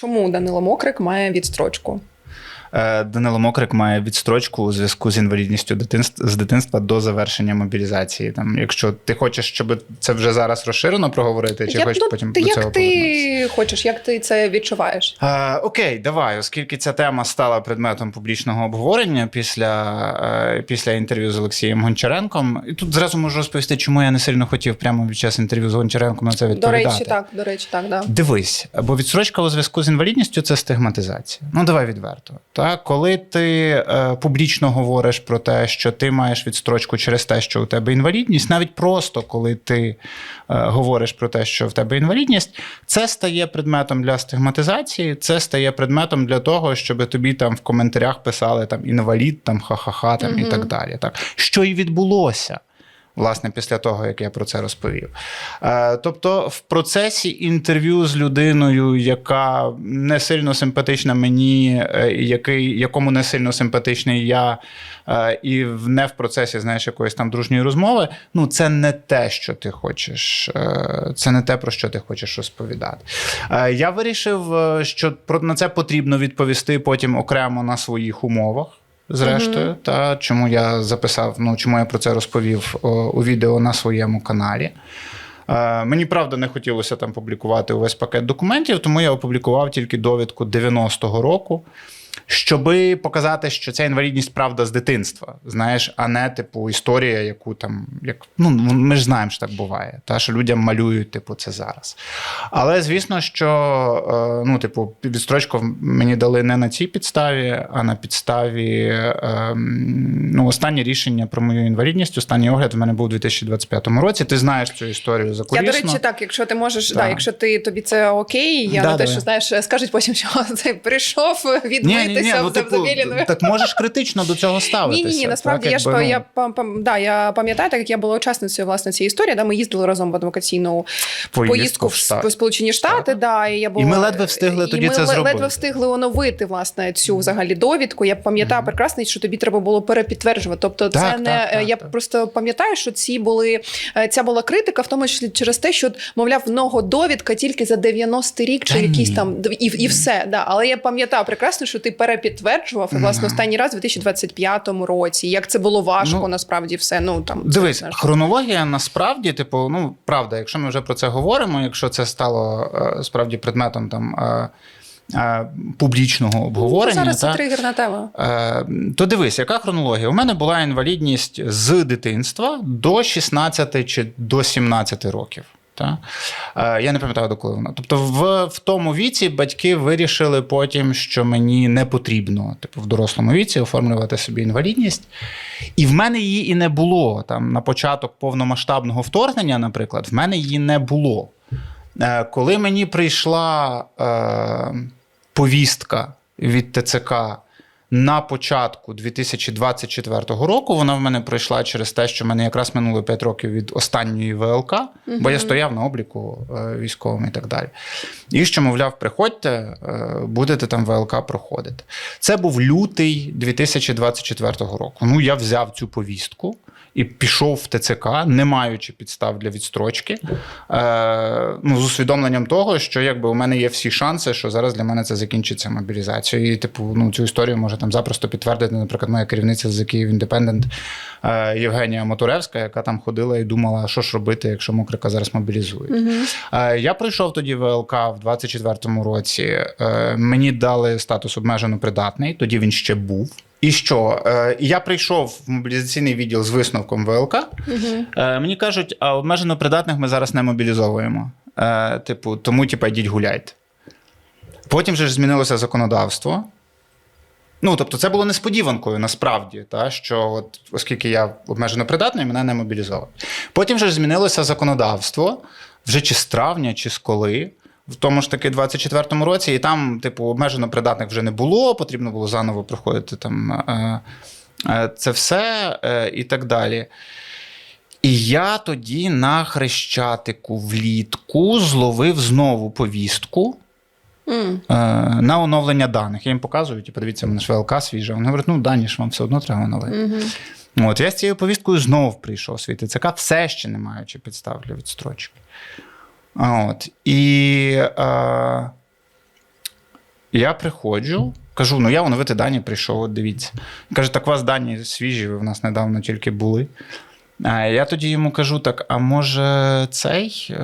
Чому Данило Мокрик має відстрочку? Е, Данило Мокрик має відстрочку у зв'язку з інвалідністю дитинства з дитинства до завершення мобілізації. Там, якщо ти хочеш, щоб це вже зараз розширено проговорити, чи Як- хочеш ну, потім ти, до як цього ти хочеш, як ти це відчуваєш? Е, окей, давай, оскільки ця тема стала предметом публічного обговорення після, е, після інтерв'ю з Олексієм Гончаренком. І тут зразу можу розповісти, чому я не сильно хотів прямо під час інтерв'ю з Гончаренком на це відповідати. До речі, так, до речі, так, да. Дивись, бо відстрочка у зв'язку з інвалідністю це стигматизація. Ну, давай відверто. Так, коли ти е, публічно говориш про те, що ти маєш відстрочку через те, що у тебе інвалідність, навіть просто коли ти е, говориш про те, що в тебе інвалідність, це стає предметом для стигматизації, це стає предметом для того, щоб тобі там в коментарях писали там інвалід, там ха-ха-ха, там і так далі. Так, що і відбулося. Власне, після того, як я про це розповів. Е, тобто, в процесі інтерв'ю з людиною, яка не сильно симпатична мені, е, який, якому не сильно симпатичний я, е, і не в процесі, знаєш, якоїсь там дружньої розмови, ну це не те, що ти хочеш, це не те, про що ти хочеш розповідати. Я вирішив, що про на це потрібно відповісти потім окремо на своїх умовах. Зрештою, та чому я записав, ну чому я про це розповів о, у відео на своєму каналі. Е, мені правда не хотілося там публікувати увесь пакет документів, тому я опублікував тільки довідку 90-го року, щоби показати, що ця інвалідність правда з дитинства, знаєш, а не типу історія, яку там як ну ми ж знаємо, що так буває, та що людям малюють, типу, це зараз. Але звісно, що е, ну, типу, відстрочку мені дали не на цій підставі, а на підставі е, ну, останнє рішення про мою інвалідність. Останній огляд в мене був у 2025 році. Ти знаєш цю історію за Я, до речі, так, якщо ти можеш, да. Да. якщо ти тобі це окей, я Да, на те, що знаєш, скажуть потім, що ти прийшов відмитися ну, типу, так можеш критично до цього ставитися. ні, ні, ні, насправді так, я ж ну, я да, я пам'ятаю, так як я була учасницею власне цієї історії, да, ми їздили разом в адвокаційну Поїздку поїздку в в Сполучені Штати. Да, і, я була, ми ледве встигли і тоді ми це зробити. ледве встигли оновити власне цю взагалі довідку. Я пам'ятаю прекрасно, що тобі треба було перепідтверджувати. Тобто, це Так, не так, так, я так. просто пам'ятаю, що ці були е, ця була критика, в тому числі через те, що мовляв, много довідка тільки за 90-й рік чи якийсь там і, і все. Да. Але я пам'ятаю прекрасно, що ти перепідтверджував і власне останній раз у 2025 році. Як це було важко, Ну, насправді все. Ну там Дивись, знаєш. хронологія насправді, типу, ну правда, якщо ми вже про це говоримо, якщо це стало е, справді предметом там. е, е, Публічного обговорення, Ну, зараз це тригерна тема. То дивись, яка хронологія? У мене була інвалідність з дитинства до 16 чи до 17 років. Та? Е, я не пам'ятаю, до коли вона. Тобто, в, в тому віці батьки вирішили потім, що мені не потрібно, типу, в дорослому віці оформлювати собі інвалідність. І в мене її і не було. Там, на початок повномасштабного вторгнення, наприклад, в мене її не було. Е, коли мені прийшла е, повістка від ТЦК на початку 2024 року, вона в мене пройшла через те, що в мене якраз минуло 5 років від останньої ВЛК, бо я стояв на обліку е, військовим і так далі. І що, мовляв, приходьте, е, будете там ВЛК проходити. Це був лютий 2024 року. Ну, я взяв цю повістку і пішов в ТЦК, не маючи підстав для відстрочки, е, ну, з усвідомленням того, що якби у мене є всі шанси, що зараз для мене це закінчиться мобілізацією. І, типу, ну, цю історію може там запросто підтвердити, наприклад, моя керівниця з Київ Індепендент е, Євгенія Моторевська, яка там ходила і думала, що ж робити, якщо Мокрика зараз мобілізують. Е, я пройшов тоді ВЛК в 24-му році. Е, мені дали статус обмежено придатний, тоді він ще був. І що? Е, я прийшов в мобілізаційний відділ з висновком ВЛК. Е, мені кажуть, а обмежено придатних ми зараз не мобілізовуємо. Е, типу, тому, типу, йдіть гуляйте. Потім же ж змінилося законодавство. Ну, тобто, це було несподіванкою насправді, та, що от, оскільки я обмежено придатний, мене не мобілізовують. Потім же ж змінилося законодавство вже чи з травня, чи з коли. В тому ж таки 24-му році, і там, типу, обмежено придатних вже не було, потрібно було заново проходити там е, е, це все е, і так далі. І я тоді на Хрещатику влітку зловив знову повістку е, на оновлення даних. Я їм показую, типу, дивіться, в мене ж ВЛК свіжа. Вони говорять, ну дані ж вам все одно треба оновити. От я з цією повісткою знов прийшов свій ТЦК, все ще не маючи підстав для відстрочки. От. І е, Я приходжу, кажу: ну я оновити дані прийшов, от дивіться. Каже, так у вас дані свіжі, ви в нас недавно тільки були. А я тоді йому кажу: так, а може цей? Е,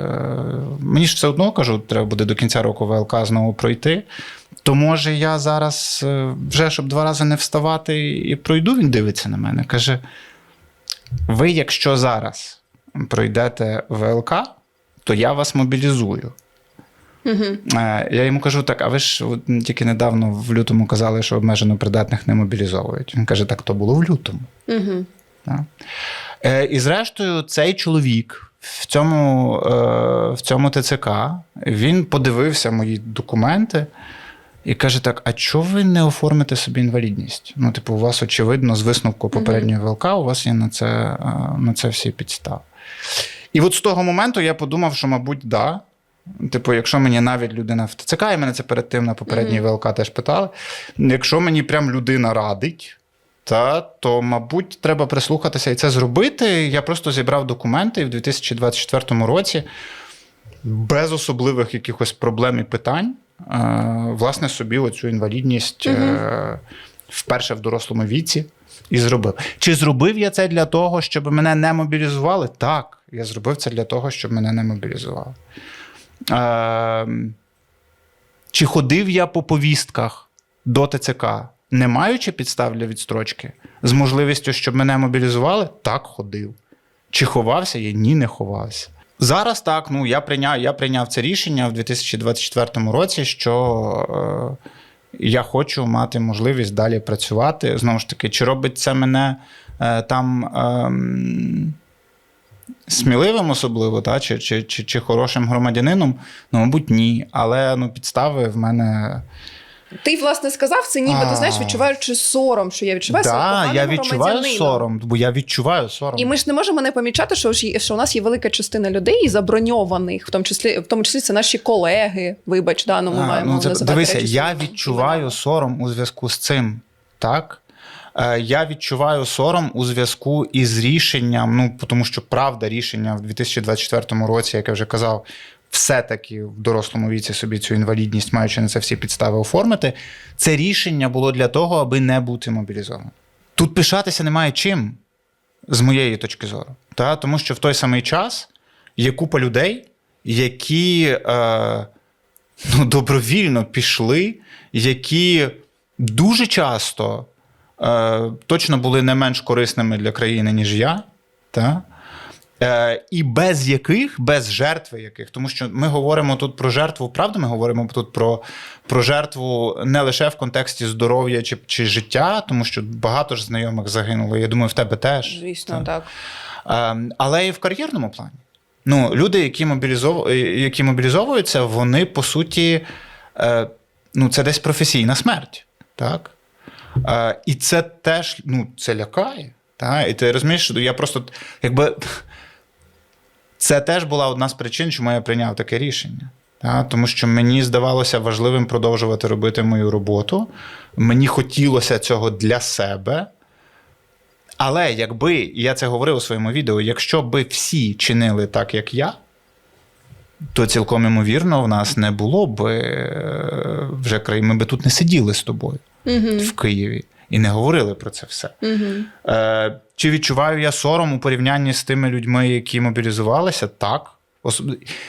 Мені ж все одно кажу, треба буде до кінця року ВЛК знову пройти. То може я зараз е, вже, щоб два рази не вставати і пройду, він дивиться на мене. Каже: ви, якщо зараз пройдете ВЛК, то я вас мобілізую. Е, Я йому кажу: так, а ви ж тільки недавно в лютому казали, що обмежено придатних не мобілізовують. Він каже, так то було в лютому. Угу. Так. Е, І зрештою, цей чоловік в цьому, е, в цьому ТЦК він подивився мої документи і каже: так: а чого ви не оформите собі інвалідність? Ну, типу, у вас, очевидно, з висновку попередньої ВЛК, у вас є на це, на це всі підстави. І от з того моменту я подумав, що, мабуть, да. Типу, якщо мені навіть людина в ТЦК, і мене це перед тим на попередній ВЛК теж питали. Якщо мені прям людина радить, та, то, мабуть, треба прислухатися і це зробити. Я просто зібрав документи і в 2024 році без особливих якихось проблем і питань, е, власне, собі оцю інвалідність е, вперше в дорослому віці і зробив. Чи зробив я це для того, щоб мене не мобілізували? Так, я зробив це для того, щоб мене не мобілізували. Е, чи ходив я по повістках до ТЦК, не маючи підстав для відстрочки, з можливістю, щоб мене мобілізували? Так, ходив. Чи ховався я? Ні, не ховався. Зараз так, ну я прийняв, я прийняв це рішення в 2024 році, що е, я хочу мати можливість далі працювати. Знову ж таки, чи робить це мене е, там. ем, Сміливим особливо, та, чи, чи, чи, чи хорошим громадянином, ну, мабуть, ні. Але ну, підстави в мене. Ти, власне, сказав це, ніби ти знаєш, відчуваючи сором, що я відчуваю Да, я відчуваю сором, бо я відчуваю сором. І ми ж не можемо не помічати, що, що у нас є велика частина людей заброньованих, в тому числі, в тому числі це наші колеги. Вибач, да, ну ми А, маємо ну, це, називати дивися, речі я відчуваю іменами. сором у зв'язку з цим. Так? Е, Я відчуваю сором у зв'язку із рішенням, ну тому що правда, рішення в 2024 році, як я вже казав, все-таки в дорослому віці собі цю інвалідність, маючи на це всі підстави оформити. Це рішення було для того, аби не бути мобілізованим. Тут пишатися немає чим, з моєї точки зору. Та? Тому що в той самий час є купа людей, які е, ну, добровільно пішли, які дуже часто е, точно були не менш корисними для країни, ніж я. Та? Е, і без яких, без жертви яких, тому що ми говоримо тут про жертву, правда, ми говоримо тут про, про жертву не лише в контексті здоров'я чи, чи життя, тому що багато ж знайомих загинуло. Я думаю, в тебе теж. Звісно, так. Ем, але і в кар'єрному плані. Ну, люди, які, мобілізов... які мобілізовуються, вони по суті, е, ну, це десь професійна смерть. Так? Е, і це теж ну, це лякає. Так? І ти розумієш, що я просто якби. Це теж була одна з причин, чому я прийняв таке рішення. Та, тому що мені здавалося важливим продовжувати робити мою роботу. Мені хотілося цього для себе. Але якби, я це говорив у своєму відео, якщо би всі чинили так, як я, то цілком ймовірно, в нас не було б е, вже країн, ми би тут не сиділи з тобою Угу. в Києві і не говорили про це все. Угу. Е, чи відчуваю я сором у порівнянні з тими людьми, які мобілізувалися? Так.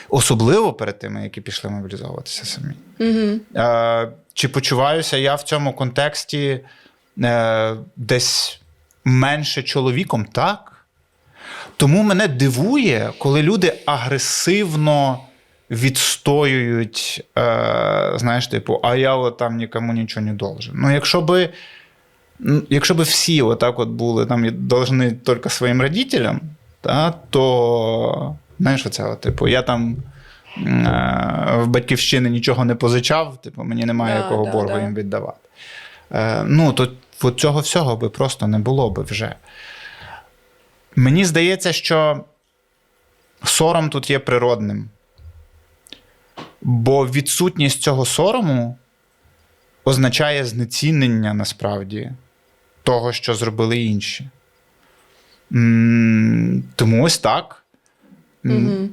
Особливо перед тими, які пішли мобілізовуватися самі. Угу. Е, чи почуваюся я в цьому контексті е, десь менше чоловіком? Так. Тому мене дивує, коли люди агресивно відстоюють, е, знаєш, типу, а я от там нікому нічого не должен. Ну, якщо би. Ну, Якщо б всі отак от були там і должны тільки своїм родителям, та, то знаєш, оце, типу, я там е, в батьківщини нічого не позичав, типу, мені немає Да, якого да, боргу да. їм віддавати. Е, ну, то от цього всього би просто не було би вже. Мені здається, що сором тут є природним. Бо відсутність цього сорому означає знецінення насправді того, що зробили інші. Тому ось так. Угу.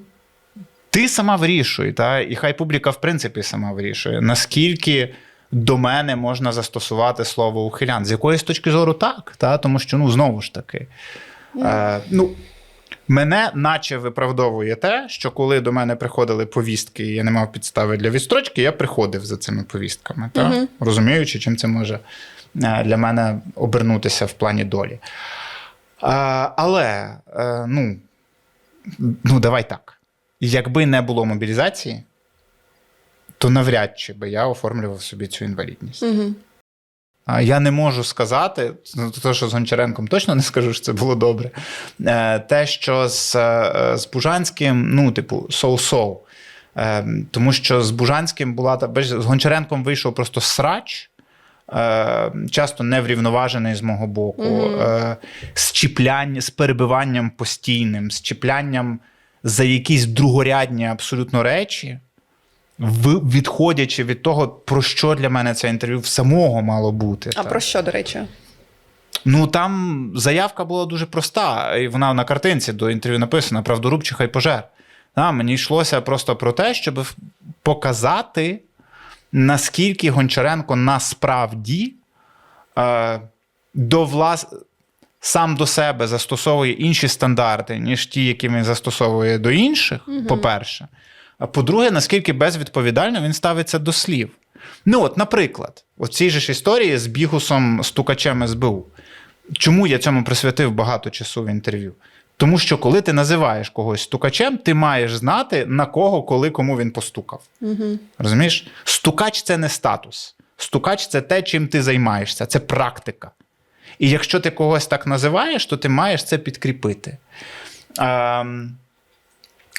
Ти сама вирішуй, та? і хай публіка, в принципі, сама вирішує, наскільки до мене можна застосувати слово ухилян. З якоїсь точки зору так, та? тому що ну, знову ж таки. Е, ну, Мене наче виправдовує те, що коли до мене приходили повістки, і я не мав підстави для відстрочки, я приходив за цими повістками, та? Мгм. розуміючи, чим це може для мене обернутися в плані долі. Е, але, е, ну, ну, давай так. Якби не було мобілізації, то навряд чи би я оформлював собі цю інвалідність. Угу. Я не можу сказати, то, що з Гончаренком точно не скажу, що це було добре. Е, Те, що з, е, з Бужанським, ну, типу, соу-соу. Е, Тому що з Бужанським була та з Гончаренком вийшов просто срач. Е, Часто неврівноважений з мого боку, е, з чіпляння, з перебиванням постійним, з чіплянням за якісь другорядні абсолютно речі, відходячи від того, про що для мене це інтерв'ю в самого мало бути. А та. про що, до речі? Ну там заявка була дуже проста, і вона на картинці до інтерв'ю написана: правдоруб чи хай пожер. А, мені йшлося просто про те, щоб показати, наскільки Гончаренко насправді е, до влас... сам до себе застосовує інші стандарти, ніж ті, які він застосовує до інших, по-перше. А по-друге, наскільки безвідповідально він ставиться до слів. Ну, от, наприклад, у цій же ж історії з бігусом стукачем СБУ. Чому я цьому присвятив багато часу в інтерв'ю? Тому що коли ти називаєш когось стукачем, ти маєш знати, на кого, коли, кому він постукав. Угу. Розумієш? Стукач це не статус. Стукач це те, чим ти займаєшся, це практика. І якщо ти когось так називаєш, то ти маєш це підкріпити. Ем,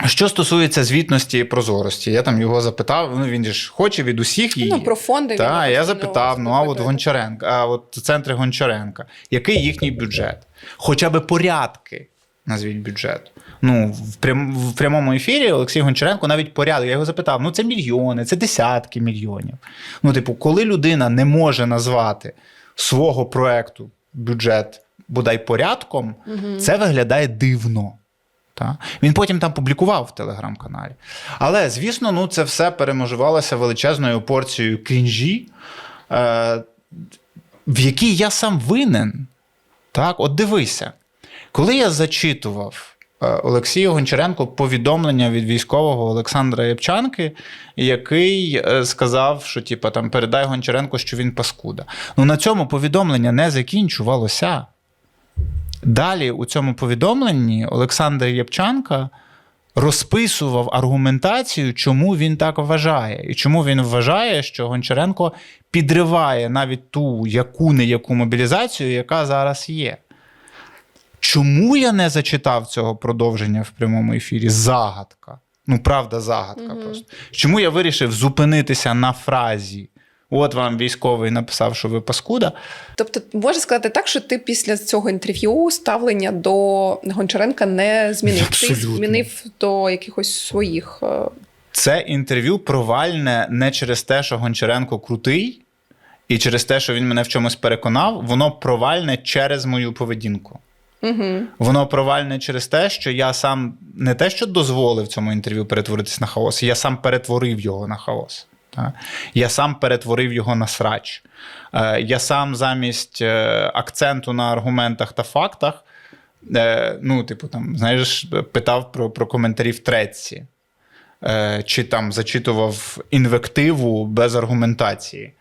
що стосується звітності і прозорості, я там його запитав, ну він ж хоче від усіх її. Ну, про фонди. Так, я запитав: ну а от. Гончаренка, а от центри Гончаренка, який їхній бюджет? Хоча би порядки, назвіть бюджет. Ну, в, прям, в прямому ефірі Олексій Гончаренко навіть порядок. Я його запитав: ну це мільйони, це десятки мільйонів. Ну, типу, коли людина не може назвати свого проекту бюджет бодай порядком, це виглядає дивно. Та? Він потім там публікував в телеграм-каналі. Але, звісно, ну, це все переможувалося величезною порцією крінжі, е, в якій я сам винен. Так, от дивися, коли я зачитував е, Олексію Гончаренку повідомлення від військового Олександра Єпчанки, який е, сказав, що типа, там, передай Гончаренку, що він паскуда. Ну на цьому повідомлення не закінчувалося. Далі у цьому повідомленні Олександр Єпчанка розписував аргументацію, чому він так вважає, і чому він вважає, що Гончаренко підриває навіть ту яку не яку мобілізацію, яка зараз є. Чому я не зачитав цього продовження в прямому ефірі? Загадка. Ну, правда, загадка Мгм. просто. Чому я вирішив зупинитися на фразі? От вам військовий написав, що ви паскуда. Тобто, можна сказати так, що ти після цього інтерв'ю ставлення до Гончаренка не змінив. Абсолютно. Ти змінив до якихось своїх. е, Це інтерв'ю провальне не через те, що Гончаренко крутий, і через те, що він мене в чомусь переконав, воно провальне через мою поведінку. Угу. Воно провальне через те, що я сам не те, що дозволив цьому інтерв'ю перетворитись на хаос, я сам перетворив його на хаос. Я сам перетворив його на срач. Е, Я сам замість е, акценту на аргументах та фактах, е, ну, типу, там, знаєш, питав про, про коментарі в треці, чи там зачитував інвективу без аргументації.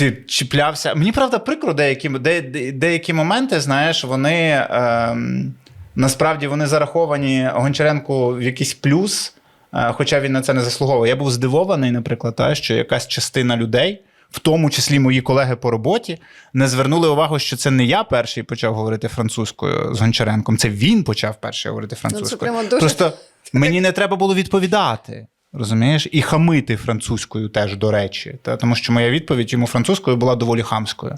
Е, ці чіплявся. Мені правда прикро деякі, де, де- деякі моменти, знаєш, вони ем, насправді вони зараховані Гончаренку в якийсь плюс, е, хоча він на це не заслуговує. Я був здивований, наприклад, та, що якась частина людей, в тому числі мої колеги по роботі, не звернули увагу, що це не я перший почав говорити французькою з Гончаренком, це він почав перший говорити французькою. прямо дуже- Просто мені не треба було відповідати. Розумієш? І хамити французькою теж, до речі. Та? Тому що моя відповідь йому французькою була доволі хамською.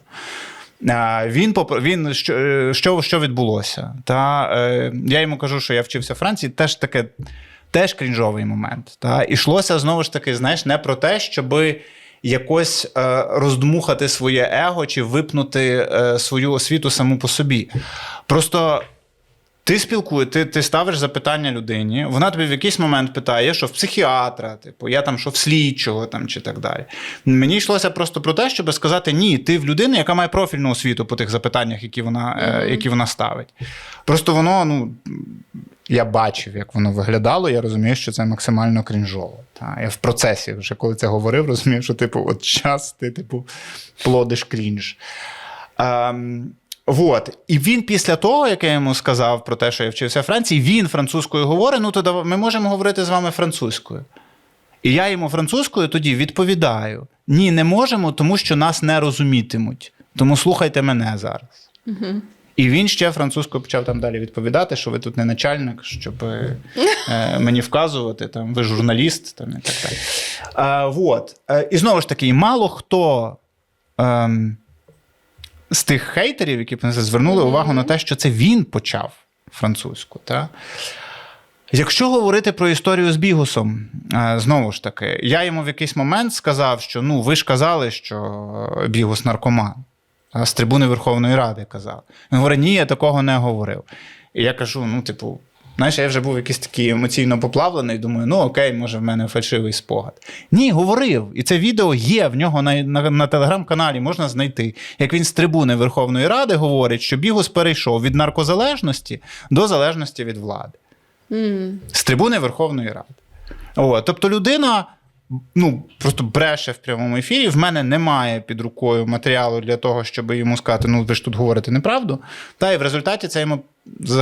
Він, він що, е, що, що відбулося? Та, е, я йому кажу, що я вчився в Франції, теж таке, теж крінжовий момент. Та? І йшлося знову ж таки, знаєш, не про те, щоби якось е, роздмухати своє его чи випнути е, свою освіту саму по собі. Просто Ти спілкує, ти, ти ставиш запитання людині, вона тобі в якийсь момент питає, що в психіатра, типу, я там що в слідчого там, чи так далі. Мені йшлося просто про те, щоб сказати: ні, ти в людини, яка має профільну освіту по тих запитаннях, які вона, е, які вона ставить. Просто воно, ну. Я бачив, як воно виглядало, я розумію, що це максимально крінжово. Та? Я в процесі, вже коли це говорив, розумів, що типу, от час ти, типу, плодиш крінж. Ем, вот. І він після того, як я йому сказав про те, що я вчився в Франції, він французькою говорить: ну то ми можемо говорити з вами французькою. І я йому французькою тоді відповідаю: ні, не можемо, тому що нас не розумітимуть. Тому слухайте мене зараз. І він ще французькою почав там далі відповідати, що ви тут не начальник, щоб е, мені вказувати, там, ви журналіст там, і так далі. А, вот. Е, і знову ж таки, мало хто ем, з тих хейтерів, які звернули увагу на те, що це він почав французьку. Та? Якщо говорити про історію з Бігусом, е, знову ж таки, я йому в якийсь момент сказав, що ну, ви ж казали, що Бігус наркоман. З трибуни Верховної Ради казав. Він говорить, ні, я такого не говорив. І я кажу: ну, типу, знаєш, я вже був якийсь такий емоційно поплавлений, думаю, ну окей, може, в мене фальшивий спогад. Ні, говорив. І це відео є в нього на, на, на телеграм-каналі, можна знайти. Як він з трибуни Верховної Ради говорить, що Бігус перейшов від наркозалежності до залежності від влади. З трибуни Верховної Ради. О, тобто людина ну, просто бреше в прямому ефірі. В мене немає під рукою матеріалу для того, щоб йому сказати, ну ви ж тут говорите неправду. Та і в результаті це йому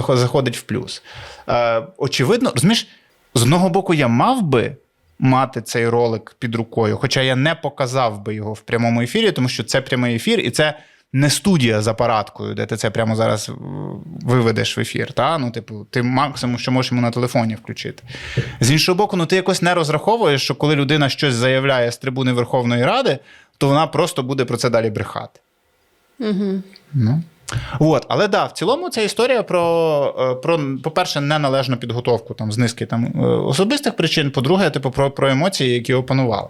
заходить в плюс. Е, очевидно, розумієш, з одного боку, я мав би мати цей ролик під рукою, хоча я не показав би його в прямому ефірі, тому що це прямий ефір, і це. Не студія з апараткою, де ти це прямо зараз е, виведеш в ефір. Та? Ну, типу, ти максимум, що можеш йому на телефоні включити. З іншого боку, ну ти якось не розраховуєш, що коли людина щось заявляє з трибуни Верховної Ради, то вона просто буде про це далі брехати. Угу. Ну. От, але да, в цілому ця історія про, е, про по-перше, неналежну підготовку там, з низки там, е, особистих причин, по-друге, типу, про, про емоції, які опанували.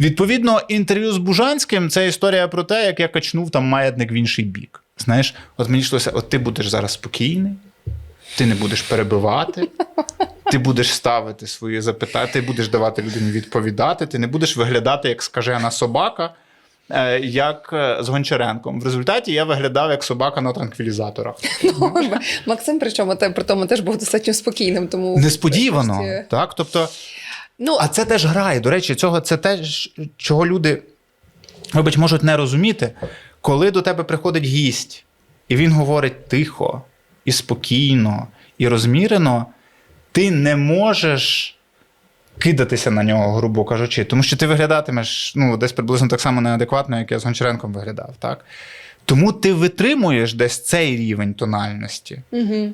Відповідно, інтерв'ю з Бужанським це історія про те, як я качнув там маятник в інший бік. Знаєш, от мені йшлося, от ти будеш зараз спокійний, ти не будеш перебивати. Ти будеш ставити свої запитання, ти будеш давати людині відповідати, ти не будеш виглядати як скажена собака, як е, з Гончаренком. В результаті я виглядав як собака на транквілізаторах. Максим, причому при тому теж був достатньо спокійним. Тому Несподівано. Так? Тобто, Ну, а це теж грає. До речі, цього це теж, чого люди, вибач, можуть не розуміти, коли до тебе приходить гість, і він говорить тихо, і спокійно, і розмірено, ти не можеш. Кидатися на нього, грубо кажучи, тому що ти виглядатимеш ну, десь приблизно так само неадекватно, як я з Гончаренком виглядав. Так? Тому ти витримуєш десь цей рівень тональності. угу.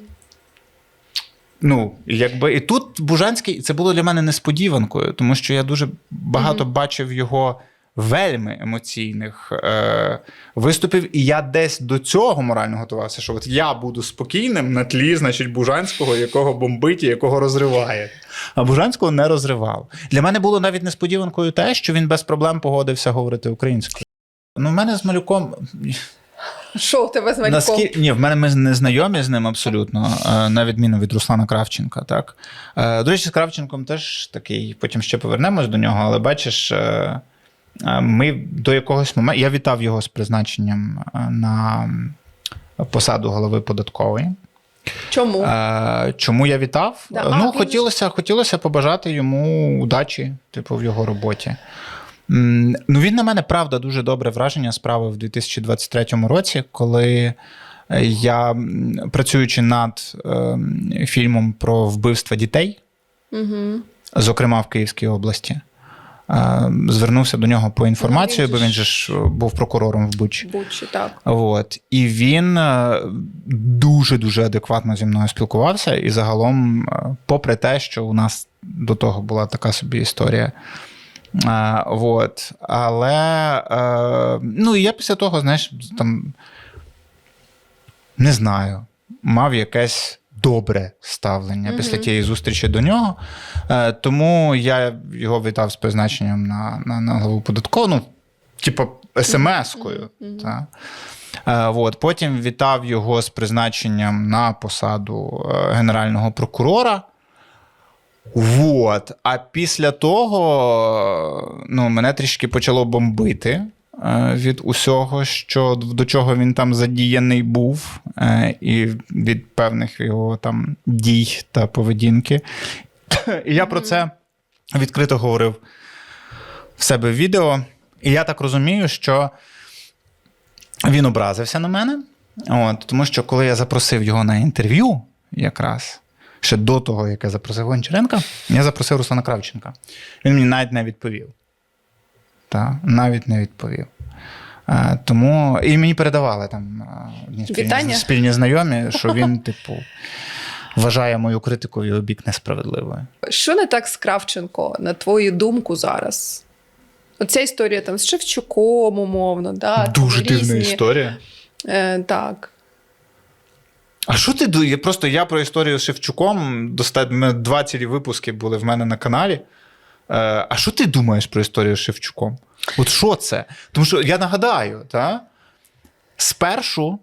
Ну, якби і тут Бужанський це було для мене несподіванкою, тому що я дуже багато бачив його вельми емоційних е, виступів, і я десь до цього морально готувався, що от я буду спокійним на тлі, значить, Бужанського, якого бомбить і якого розриває. А Бужанського не розривав. Для мене було навіть несподіванкою те, що він без проблем погодився говорити українською. Ну, в мене з малюком. Що у тебе з мальком? Наскільки ні, в мене ми не знайомі з ним абсолютно, е, на відміну від Руслана Кравченка. Так Е, до речі, з Кравченком теж такий. Потім ще повернемось до нього, але бачиш, е, ми до якогось моменту я вітав його з призначенням на посаду голови податкової. Чому? Чому я вітав? Да, ну, а, хотілося, хотілося побажати йому удачі, типу, в його роботі. Ну, він на мене, правда, дуже добре враження справив в 2023 році, коли е, я, працюючи над е, фільмом про вбивства дітей, Угу. зокрема в Київській області, звернувся до нього по інформацію, Ну, бо він же ж був прокурором в Бучі. Бучі, так. От. І він е, дуже-дуже адекватно зі мною спілкувався. І загалом, е, попри те, що у нас до того була така собі історія. Е, от. Але е, ну, і я після того, знаєш, там не знаю, мав якесь добре ставлення Мгм. після тієї зустрічі до нього. Е, тому я його вітав з призначенням на, на, на голову податкову. Ну, типу, смс-кою. Мгм. Та. Е, От, потім вітав його з призначенням на посаду е, генерального прокурора. Вот. А після того ну, мене трішки почало бомбити е, від усього, що до чого він там задіяний був, е, і від певних його там дій та поведінки. І я про це відкрито говорив в себе в відео. І я так розумію, що він образився на мене. От, тому що коли я запросив його на інтерв'ю, якраз ще до того, як я запросив Гончаренка, я запросив Руслана Кравченка. Він мені навіть не відповів. Так, навіть не відповів. Е, тому і мені передавали там е, спільні, спільні знайомі, що він, типу, вважає мою критику його бік несправедливою. Що не так з Кравченко, на твою думку, зараз? Оця історія там з Шевчуком, умовно, да, там різні, історія. Е, так. А що ти Просто я про історію з Шевчуком достатньо два цілі випуски були в мене на каналі. Е, а що ти думаєш про історію з Шевчуком? От що це? Тому що я нагадаю, та? спершу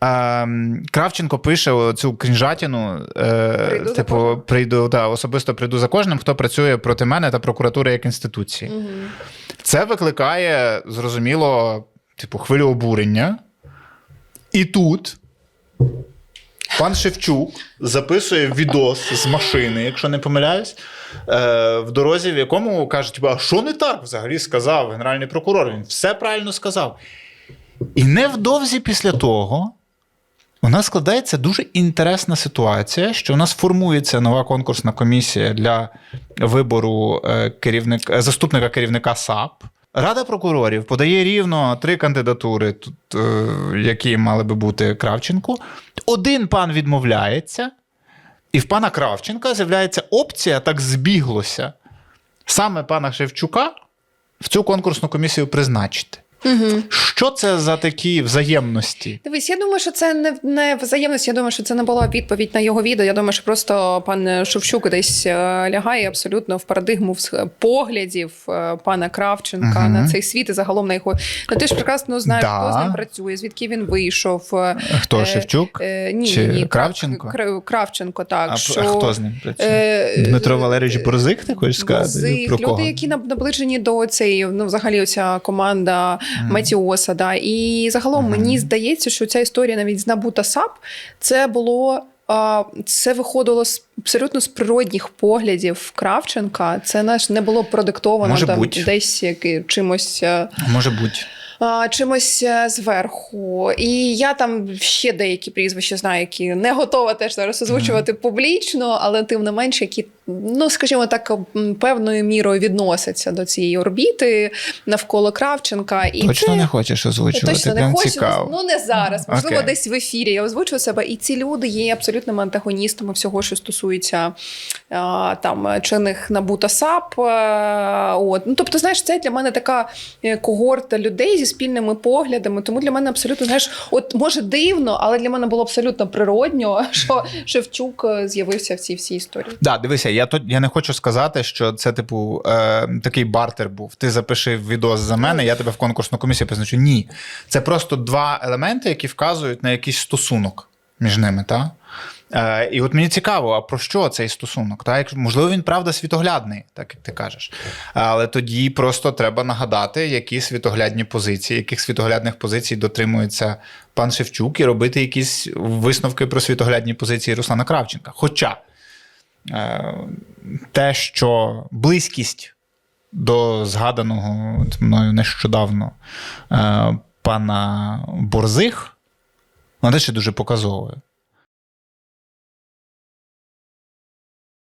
ем, Кравченко пише цю крінжатіну, е, Прийду типу, прийду, та, особисто прийду за кожним, хто працює проти мене та прокуратури як інституції. Угу. Це викликає, зрозуміло, типу, хвилю обурення. І тут пан Шевчук записує відос з машини, якщо не помиляюсь, е, в дорозі, в якому кажуть, типу, а що не так взагалі сказав генеральний прокурор? Він все правильно сказав. І невдовзі після того. У нас складається дуже інтересна ситуація, що у нас формується нова конкурсна комісія для вибору е, керівник, е, заступника керівника САП. Рада прокурорів подає рівно три кандидатури, тут, е, які мали би бути Кравченку. Один пан відмовляється, і в пана Кравченка з'являється опція, так збіглося, саме пана Шевчука в цю конкурсну комісію призначити. Угу. Що це за такі взаємності? Дивись, я думаю, що це не, не взаємність. Я думаю, що це не була відповідь на його відео. Я думаю, що просто пан Шевчук десь е, лягає абсолютно в парадигму поглядів е, пана Кравченка Мгм. на цей світ і загалом на його. Ну ти ж прекрасно знаєш, Да. хто з ним працює, звідки він вийшов. е, Хто Е, Шевчук? Е, ні, Чи ні, ні, Крав- Кравченко? Кра- Кравченко, так. А, що, а хто з ним працює? е, Дмитро Валерійович Борзик, хочеш сказати? Борзик, Про кого? люди, які наб- наближені до цієї, ну взагалі оця команда Матіоса. Да. І загалом Мгм. мені здається, що ця історія навіть з Набу та САП це було. Це виходило з абсолютно з природних поглядів Кравченка. Це наш не було продиктовано Може там бути. десь яки- чимось. е, Може бути. чимось е, зверху. І я там ще деякі прізвища знаю, які не готова теж зараз озвучувати публічно, але тим не менш, які, ну скажімо так, певною мірою відносяться до цієї орбіти навколо Кравченка. І Точно це... не хочеш озвучувати? Точно не Прям хочу, цікаво. ну не зараз. Можливо, Окей. десь в ефірі я озвучу себе. І ці люди є абсолютними антагоністами всього, що стосується там чинних НАБУ та САП. А, от. Ну, тобто, знаєш, це для мене така е, когорта людей зі спільними поглядами. Тому для мене абсолютно, знаєш, от може дивно, але для мене було абсолютно природньо, що Шевчук е, з'явився в цій всій історії. Да, дивися, я тут я не хочу сказати, що це, типу, е, такий бартер був. Ти запиши відос за мене, я тебе в конкурсну комісію призначу. Ні. Це просто два елементи, які вказують на якийсь стосунок між ними, так? Е, і от мені цікаво, а про що цей стосунок? Так? Якщо- Можливо, він правда світоглядний, так як ти кажеш. Але тоді просто треба нагадати, які світоглядні позиції, яких світоглядних позицій дотримується пан Шевчук, і робити якісь висновки про світоглядні позиції Руслана Кравченка. Хоча те, що близькість до згаданого мною нещодавно е, пана Борзих, вона теж дуже показовою.